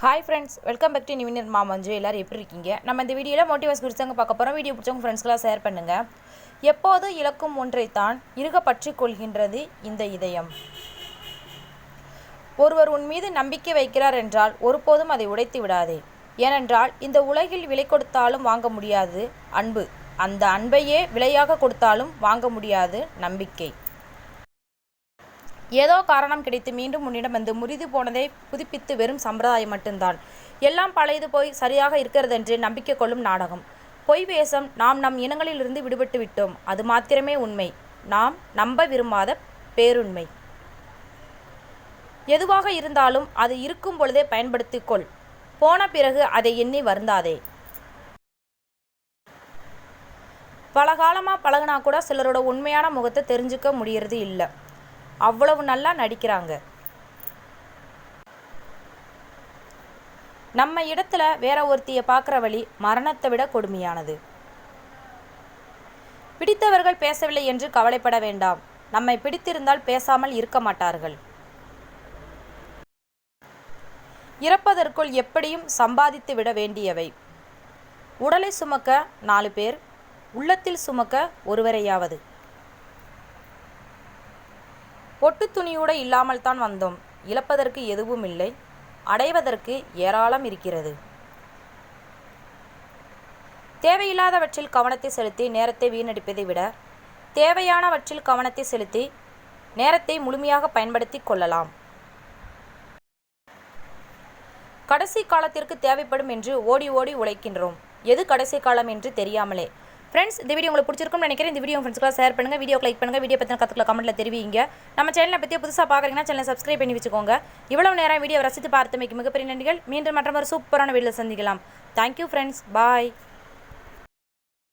Hi friends welcome back to நிவினர் மாமஞ்சு எல்லோரும் எப்படி இருக்கீங்க? நம்ம இந்த வீடியோவில் மோட்டிவேஸ் குறித்தவங்க பார்க்க போகிறோம் வீடியோ பிடிச்சவங்க ஃப்ரெண்ட்ஸ்க்கெலாம் ஷேர் பண்ணுங்கள் எப்போது இழக்கும் ஒன்றைத்தான் இருக பற்றி கொள்கின்றது இந்த இதயம். ஒருவர் உன் மீது நம்பிக்கை வைக்கிறார் என்றால் ஒருபோதும் அதை உடைத்து விடாதே. ஏனென்றால் இந்த உலகில் விலை கொடுத்தாலும் வாங்க முடியாது அன்பு. அந்த அன்பையே விலையாக கொடுத்தாலும் வாங்க முடியாது நம்பிக்கை. ஏதோ காரணம் கிடைத்து மீண்டும் உன்னிடம் வந்து முறிது போனதை புதுப்பித்து வெறும் சம்பிரதாயம் மட்டும்தான். எல்லாம் பழையது போய் சரியாக இருக்கிறதென்று நம்பிக்கை கொள்ளும் நாடகம். பொய் வேஷம் நாம் நம் இனங்களிலிருந்து விடுபட்டு விட்டோம். அது மாத்திரமே உண்மை. நாம் நம்ப விரும்பாத பேருண்மை. எதுவாக இருந்தாலும் அது இருக்கும் பொழுதே பயன்படுத்திக்கொள் போன பிறகு அதை எண்ணி வருந்தாதே. பல காலமாக பழகினா கூட சிலரோட உண்மையான முகத்தை தெரிஞ்சுக்க முடியறது இல்லை. அவ்வளவு நல்லா நடிக்கிறாங்க. நம்ம இடத்துல வேற ஒருத்திய பார்க்குற வழி மரணத்தை விட கொடுமையானது. பிடித்தவர்கள் பேசவில்லை என்று கவலைப்பட வேண்டாம். நம்மை பிடித்திருந்தால் பேசாமல் இருக்க மாட்டார்கள். இறப்பதற்குள் எப்படியும் சம்பாதித்து விட வேண்டியவை. உடலை சுமக்க நாலு பேர் உள்ளத்தில் சுமக்க ஒருவரையாவது. பொட்டு துணியோடு இல்லாமல் தான் வந்தோம். இழப்பதற்கு எதுவும் இல்லை. அடைவதற்கு ஏராளம் இருக்கிறது. தேவையில்லாதவற்றில் கவனத்தை செலுத்தி நேரத்தை வீணடிப்பதை விட தேவையானவற்றில் கவனத்தை செலுத்தி நேரத்தை முழுமையாக பயன்படுத்தி கொள்ளலாம். கடைசி காலத்திற்கு தேவைப்படும் என்று ஓடி ஓடி உழைக்கின்றோம். எது கடைசி காலம் என்று தெரியாமலே. ஃப்ரெண்ட்ஸ் இந்த வீடியோ உங்களுக்கு பிடிச்சிருக்கும்னு நினைக்கிறேன். இந்த வீடியோ ஃப்ரெண்ட்ஸ்க்குலாம் ஷேர் பண்ணுங்கள் வீடியோ லைக் பண்ணுங்கள் வீடியோ பற்றின கற்றுக்கல கமெண்ட்டில் தெரிவிங்க. நம்ம சேனலை பற்றி புதுசாக பார்க்குறீங்கன்னா சேனலை சப்ஸ்கிரைப் பண்ணி வச்சுக்கோங்க. இவ்வளவு நேரம் வீடியோ ரசித்து பார்த்தமைக்கு மிகப்பெரிய நன்றிகள். மீண்டும் மற்றொரு சூப்பரான வீடியோ சந்திக்கலாம். Thank you friends bye